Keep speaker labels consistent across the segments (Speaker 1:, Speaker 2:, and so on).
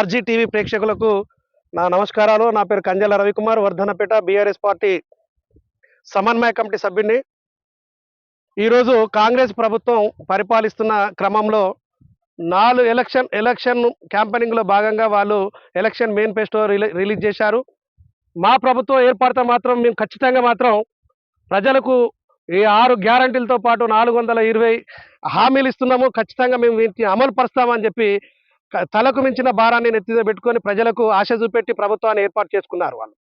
Speaker 1: RG TV ప్రేక్షకులకు నా నమస్కారాలు. నా పేరు కంజల రవికుమార్ వర్ధనపేట బీఆర్ఎస్ పార్టీ సమన్వయ కమిటీ సభ్యుడిని. ఈరోజు కాంగ్రెస్ ప్రభుత్వం పరిపాలిస్తున్న క్రమంలో నాలుగు ఎలక్షన్ ఎలక్షన్ క్యాంపెయినింగ్లో భాగంగా వాళ్ళు ఎలక్షన్ మేనిఫెస్టో రిలీజ్ చేశారు. మా ప్రభుత్వం ఏర్పడితే మాత్రం మేము ఖచ్చితంగా మాత్రం ప్రజలకు ఈ ఆరు గ్యారంటీలతో పాటు నాలుగు వందల ఇరవై హామీలు ఇస్తున్నాము. ఖచ్చితంగా మేము వీటిని అమలు పరుస్తామని చెప్పి తలకు మించిన భారాన్ని నెత్తిన పెట్టుకొని ప్రజలకు ఆశ చూపెట్టి ప్రభుత్వాన్ని ఏర్పాటు చేసుకున్నారు వాళ్ళు.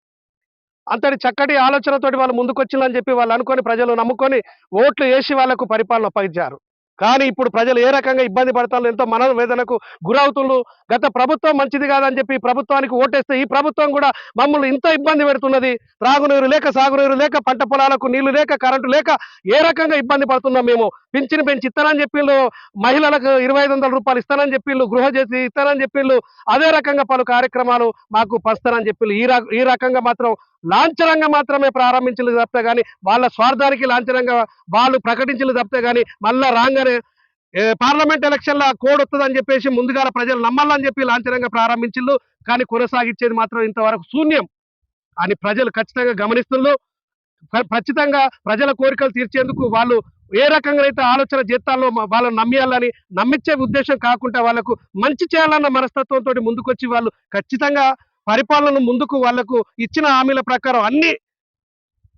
Speaker 1: అంతటి చక్కటి ఆలోచనతోటి వాళ్ళు ముందుకొచ్చిందని చెప్పి వాళ్ళు అనుకొని ప్రజలు నమ్ముకొని ఓట్లు వేసి వాళ్ళకు పరిపాలన అప్పగించారు కానీ ఇప్పుడు ప్రజలు ఏ రకంగా ఇబ్బంది పడతారు ఎంతో మనోవేదనకు గురవుతుండ్రు? గత ప్రభుత్వం మంచిది కాదని చెప్పి ప్రభుత్వానికి ఓటేస్తే ఈ ప్రభుత్వం కూడా మమ్మల్ని ఇంత ఇబ్బంది పెడుతున్నది? త్రాగునీరు లేక సాగునీరు లేక పంట పొలాలకు నీళ్ళు లేక కరెంటు లేక ఏ రకంగా ఇబ్బంది పడుతున్నాం మేము? పింఛను పెంచి ఇస్తానని చెప్పిండ్రు మహిళలకు ఇరవై ఐదు వందల రూపాయలు ఇస్తానని చెప్పిండ్రు గృహ చేసి ఇస్తానని చెప్పిండ్రు అదే రకంగా పలు కార్యక్రమాలు మాకు పస్తానని చెప్పి ఈ ఈ రకంగా మాత్రం లాంఛనంగా మాత్రమే ప్రారంభించలేదు తప్పితే కానీ వాళ్ళ స్వార్థానికి లాంఛనంగా వాళ్ళు ప్రకటించలేదు తప్పితే కానీ మళ్ళా రాగానే పార్లమెంట్ ఎలక్షన్ల కోడ్ వస్తుందని చెప్పేసి ముందుగా ప్రజలు నమ్మాలని చెప్పి లాంఛనంగా ప్రారంభించిండ్రు కానీ కొనసాగించేది మాత్రం ఇంతవరకు శూన్యం అని ప్రజలు ఖచ్చితంగా గమనిస్తున్నారు. ఖచ్చితంగా ప్రజల కోరికలు తీర్చేందుకు వాళ్ళు ఏ రకంగా అయితే ఆలోచన జీతాల్లో వాళ్ళని నమ్మియాలని నమ్మించే ఉద్దేశం కాకుండా వాళ్ళకు మంచి చేయాలన్న మనస్తత్వంతో ముందుకొచ్చి వాళ్ళు ఖచ్చితంగా పరిపాలన ముందుకు వాళ్ళకు ఇచ్చిన హామీల ప్రకారం అన్ని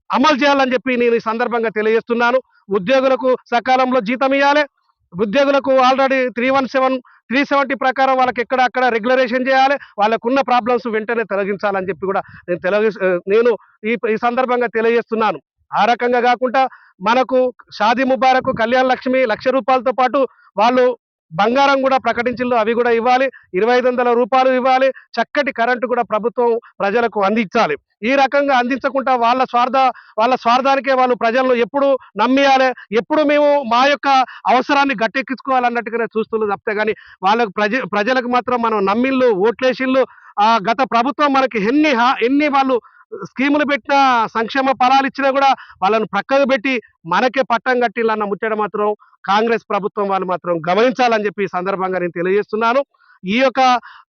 Speaker 1: అమలు చేయాలని చెప్పి నేను ఈ సందర్భంగా తెలియజేస్తున్నాను. ఉద్యోగులకు సకాలంలో జీతం ఇవ్వాలి ఉద్యోగులకు already three one seven three seventy ప్రకారం వాళ్ళకి ఎక్కడ అక్కడ రెగ్యులరేషన్ చేయాలి. వాళ్ళకున్న ప్రాబ్లమ్స్ వెంటనే తొలగించాలని చెప్పి కూడా నేను తెలియ నేను ఈ ఈ సందర్భంగా తెలియజేస్తున్నాను. ఆ రకంగా కాకుండా మనకు షాదీ ముబారక్ కళ్యాణ లక్ష్మి లక్ష రూపాయలతో పాటు వాళ్ళు బంగారం కూడా ప్రకటించిందో అవి కూడా ఇవ్వాలి. ఇరవై ఐదు వందల రూపాయలు ఇవ్వాలి. చక్కటి కరెంటు కూడా ప్రభుత్వం ప్రజలకు అందించాలి. ఈ రకంగా అందించకుండా వాళ్ళ స్వార్థ వాళ్ళ స్వార్థానికే వాళ్ళు ప్రజలను ఎప్పుడు నమ్మియాలి. ఎప్పుడు మేము మా యొక్క అవసరాన్ని గట్టెక్కించుకోవాలన్నట్టుగానే చూస్తున్నారు తప్పితే కానీ వాళ్ళకు ప్రజ ప్రజలకు మాత్రం మనం నమ్మిళ్ళు ఓట్లేసిళ్ళు గత ప్రభుత్వం మనకి ఎన్ని హా- ఎన్ని వాళ్ళు స్కీములు పెట్టినా సంక్షేమ ఫలాలు ఇచ్చినా కూడా వాళ్ళను ప్రక్కకు పెట్టి మనకే పట్టం కట్టిల్లన్న ముచ్చట మాత్రం కాంగ్రెస్ ప్రభుత్వం వాళ్ళు మాత్రం గమనించాలని చెప్పి ఈ సందర్భంగా నేను తెలియజేస్తున్నాను. ఈ యొక్క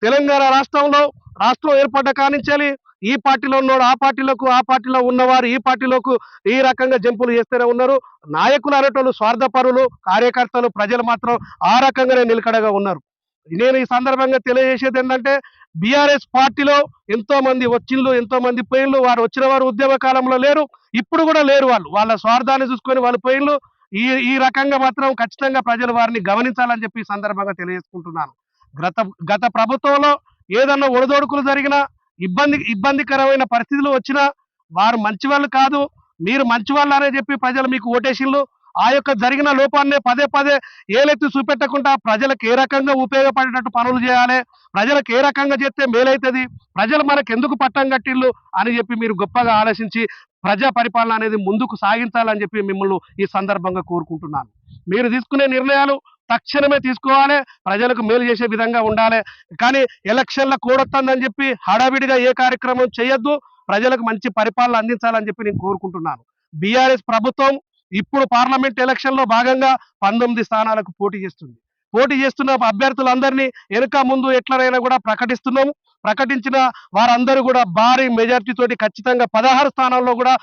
Speaker 1: తెలంగాణ రాష్ట్రంలో రాష్ట్రం ఏర్పడ్డ కానించాలి ఈ పార్టీలో ఉన్నవాడు ఆ పార్టీలకు ఆ పార్టీలో ఉన్నవారు ఈ పార్టీలకు ఈ రకంగా జంపులు చేస్తూనే ఉన్నారు. నాయకులు అనేటోళ్ళు స్వార్థపరులు కార్యకర్తలు ప్రజలు మాత్రం ఆ రకంగానే నిలకడగా ఉన్నారు. నేను ఈ సందర్భంగా తెలియజేసేది ఏంటంటే బీఆర్ఎస్ పార్టీలో ఎంతో మంది వచ్చిండ్లు ఎంతో మంది పోయిండ్లు వారు వచ్చిన వారు ఉద్యమ కాలంలో లేరు ఇప్పుడు కూడా లేరు వాళ్ళు. వాళ్ళ స్వార్థాన్ని చూసుకొని వాళ్ళు పోయిండ్లు. ఈ ఈ రకంగా మాత్రం ఖచ్చితంగా ప్రజలు వారిని గమనించాలని చెప్పి సందర్భంగా తెలియజేసుకుంటున్నాను. గత గత ప్రభుత్వంలో ఏదన్నా ఒడిదొడుకులు జరిగినా ఇబ్బంది ఇబ్బందికరమైన పరిస్థితులు వచ్చినా వారు మంచి వాళ్ళు కాదు మీరు మంచి వాళ్ళు అనే చెప్పి ప్రజలు మీకు ఓటేసిన్లు ఆ యొక్క జరిగిన లోపాన్నే పదే పదే ఏలెత్తి చూపెట్టకుండా ప్రజలకు ఏ రకంగా ఉపయోగపడేటట్టు పనులు చేయాలి? ప్రజలకు ఏ రకంగా చేస్తే మేలైతుంది? ప్రజలు మనకు ఎందుకు పట్టం కట్టిళ్ళు అని చెప్పి మీరు గొప్పగా ఆలోచించి ప్రజా పరిపాలన అనేది ముందుకు సాగించాలని చెప్పి మిమ్మల్ని ఈ సందర్భంగా కోరుకుంటున్నాను. మీరు తీసుకునే నిర్ణయాలు తక్షణమే తీసుకోవాలి. ప్రజలకు మేలు చేసే విధంగా ఉండాలి. కానీ ఎలక్షన్ల కూడొస్తుందని చెప్పి హడావిడిగా ఏ కార్యక్రమం చేయొద్దు. ప్రజలకు మంచి పరిపాలన అందించాలని చెప్పి నేను కోరుకుంటున్నాను. బీఆర్ఎస్ ప్రభుత్వం ఇప్పుడు పార్లమెంట్ ఎలక్షన్లో భాగంగా పంతొమ్మిది స్థానాలకు పోటీ చేస్తుంది. పోటీ చేస్తున్న అభ్యర్థులందరినీ వెనుక ముందు ఎట్లనైనా కూడా ప్రకటిస్తున్నాము. ప్రకటించిన వారందరూ కూడా భారీ మెజార్టీ తోటి ఖచ్చితంగా పదహారు స్థానాల్లో కూడా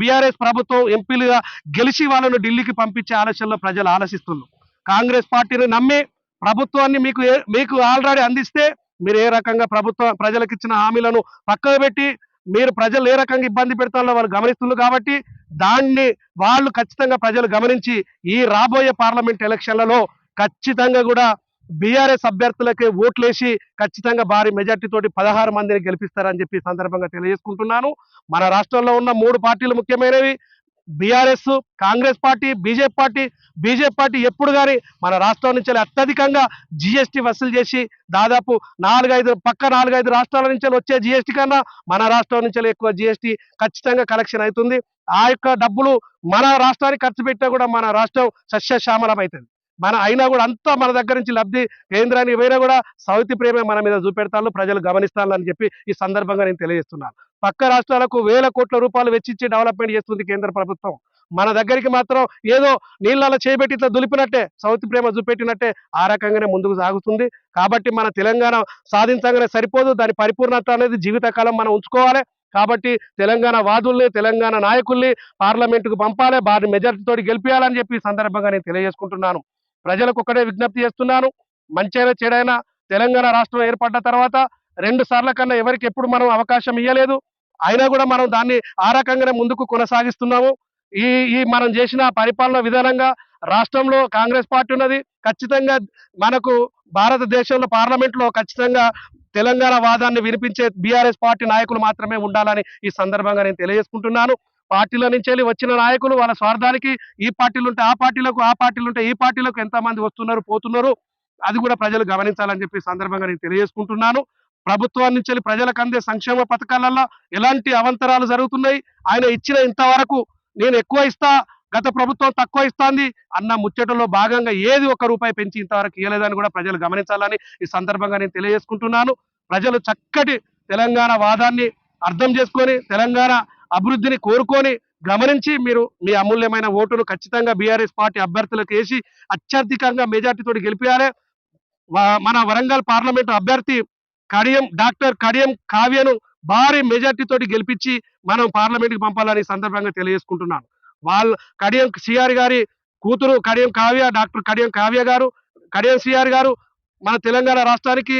Speaker 1: బీఆర్ఎస్ ప్రభుత్వం ఎంపీలుగా గెలిచి వాళ్ళను ఢిల్లీకి పంపించే ఆలోచనలో ప్రజలు ఆలోచిస్తున్నారు. కాంగ్రెస్ పార్టీని నమ్మి ప్రభుత్వాన్ని మీకు మీకు ఆల్రెడీ అందిస్తే మీరు ఏ రకంగా ప్రభుత్వం ప్రజలకు ఇచ్చిన హామీలను పక్కకు పెట్టి మీరు ప్రజలు ఏ రకంగా ఇబ్బంది పెడతారో వాళ్ళు గమనిస్తున్నారు కాబట్టి దాన్ని వాళ్ళు ఖచ్చితంగా ప్రజలు గమనించి ఈ రాబోయే పార్లమెంట్ ఎలక్షన్లలో ఖచ్చితంగా కూడా బీఆర్ఎస్ అభ్యర్థులకే ఓట్లేసి ఖచ్చితంగా భారీ మెజార్టీ తోటి పదహారు మందిని గెలిపిస్తారని చెప్పి సందర్భంగా తెలియజేసుకుంటున్నాను. మన రాష్ట్రంలో ఉన్న మూడు పార్టీలు ముఖ్యమైనవి. BRS Congress party BJP party BJP party ఎప్పుడు కానీ మన రాష్ట్రం నుంచి అత్యధికంగా జిఎస్టీ వసూలు చేసి దాదాపు నాలుగైదు పక్క నాలుగైదు రాష్ట్రాల నుంచి వచ్చే జిఎస్టీ కన్నా మన రాష్ట్రం నుంచి ఎక్కువ జిఎస్టీ ఖచ్చితంగా కలెక్షన్ అవుతుంది. ఆ యొక్క డబ్బులు మన రాష్ట్రానికి ఖర్చు పెట్టినా కూడా మన రాష్ట్రం సస్యశ్యామలం అవుతుంది మన అయినా కూడా అంతా మన దగ్గర నుంచి లబ్ధి కేంద్రానికి పోయినా కూడా సౌతి ప్రేమే మన మీద చూపెడతాను ప్రజలు గమనిస్తాను అని చెప్పి ఈ సందర్భంగా నేను తెలియజేస్తున్నాను. పక్క రాష్ట్రాలకు వేల కోట్ల రూపాయలు వెచ్చించి డెవలప్మెంట్ చేస్తుంది కేంద్ర ప్రభుత్వం. మన దగ్గరికి మాత్రం ఏదో నీళ్ళలో చేపెట్టి ఇట్లా దులిపినట్టే సౌత్ ప్రేమ చూపెట్టినట్టే ఆ రకంగానే ముందుకు సాగుతుంది. కాబట్టి మన తెలంగాణ సాధించగానే సరిపోదు. దాని పరిపూర్ణత అనేది జీవితకాలం మనం ఉంచుకోవాలి. కాబట్టి తెలంగాణ వాదుల్ని తెలంగాణ నాయకుల్ని పార్లమెంటుకు పంపాలి. భారీ మెజార్టీతో గెలిపించాలని చెప్పి సందర్భంగా నేను తెలియజేసుకుంటున్నాను. ప్రజలకు ఒకటే విజ్ఞప్తి చేస్తున్నాను. మంచైనా చెడైనా తెలంగాణ రాష్ట్రం ఏర్పడ్డ తర్వాత రెండు సార్ల కన్నా ఎవరికి ఎప్పుడు మనం అవకాశం ఇవ్వలేదు అయినా కూడా మనం దాన్ని ఆ రకంగానే ముందుకు కొనసాగిస్తున్నాము. ఈ ఈ మనం చేసిన పరిపాలన విధానంగా రాష్ట్రంలో కాంగ్రెస్ పార్టీ ఉన్నది. ఖచ్చితంగా మనకు భారతదేశంలో పార్లమెంట్లో ఖచ్చితంగా తెలంగాణ వాదాన్ని వినిపించే బీఆర్ఎస్ పార్టీ నాయకులు మాత్రమే ఉండాలని ఈ సందర్భంగా నేను తెలియజేసుకుంటున్నాను. పార్టీల నుంచి వెళ్ళి వచ్చిన నాయకులు వాళ్ళ స్వార్థానికి ఈ పార్టీలు ఉంటే ఆ పార్టీలకు ఆ పార్టీలు ఉంటే ఈ పార్టీలకు ఎంతమంది వస్తున్నారు పోతున్నారు అది కూడా ప్రజలు గమనించాలని చెప్పి ఈ సందర్భంగా నేను తెలియజేసుకుంటున్నాను. ప్రభుత్వం నుంచి వెళ్ళి ప్రజలకు అందే సంక్షేమ పథకాలలో ఎలాంటి అవంతరాలు జరుగుతున్నాయి? ఆయన ఇచ్చిన ఇంతవరకు నేను ఎక్కువ ఇస్తా గత ప్రభుత్వం తక్కువ ఇస్తాంది అన్న ముచ్చటలో భాగంగా ఏది ఒక రూపాయి పెంచి ఇంతవరకు ఇవ్వలేదని కూడా ప్రజలు గమనించాలని ఈ సందర్భంగా నేను తెలియజేసుకుంటున్నాను. ప్రజలు చక్కటి తెలంగాణ వాదాన్ని అర్థం చేసుకొని తెలంగాణ అభివృద్ధిని కోరుకొని గమనించి మీరు మీ అమూల్యమైన ఓటును ఖచ్చితంగా బీఆర్ఎస్ పార్టీ అభ్యర్థులకు వేసి అత్యధికంగా మెజార్టీతో గెలిపించాలి మన వరంగల్ పార్లమెంటు అభ్యర్థి కడియం డాక్టర్ కడియం కావ్యను భారీ మెజార్టీ తోటి గెలిపించి మనం పార్లమెంట్కి పంపాలని సందర్భంగా తెలియజేసుకుంటున్నాను. వాళ్ళ కడియం సిఆర్ గారి కూతురు కడియం కావ్య డాక్టర్ కడియం కావ్య గారు కడియం సిఆర్ గారు మన తెలంగాణ రాష్ట్రానికి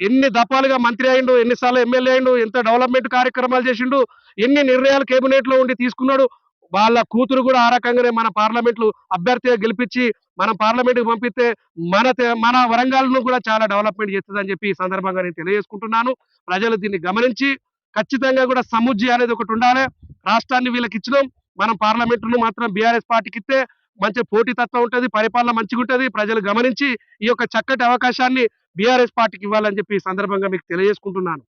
Speaker 1: ఎన్ని దఫాలుగా మంత్రి అయిండు ఎన్నిసార్లు ఎమ్మెల్యే అయిండు ఎంత డెవలప్మెంట్ కార్యక్రమాలు చేసిండు ఎన్ని నిర్ణయాలు కేబినెట్లో ఉండి తీసుకున్నాడు వాళ్ళ కూతురు కూడా ఆ రకంగానే మన పార్లమెంట్లు అభ్యర్థిగా గెలిపించి మనం పార్లమెంట్కి పంపిస్తే మన మన వరంగల్ను కూడా చాలా డెవలప్మెంట్ చేస్తుందని చెప్పి ఈ సందర్భంగా నేను తెలియజేసుకుంటున్నాను. ప్రజలు దీన్ని గమనించి ఖచ్చితంగా కూడా సముజ్జి అనేది ఒకటి ఉండాలి. రాష్ట్రాన్ని వీళ్ళకి ఇచ్చినాం. మనం పార్లమెంట్ను మాత్రం బీఆర్ఎస్ పార్టీకి ఇస్తే మంచి పోటీతత్వం ఉంటుంది పరిపాలన మంచిగా ఉంటుంది. ప్రజలు గమనించి ఈ యొక్క చక్కటి అవకాశాన్ని బీఆర్ఎస్ పార్టీకి ఇవ్వాలని చెప్పి ఈ సందర్భంగా మీకు తెలియజేసుకుంటున్నాను.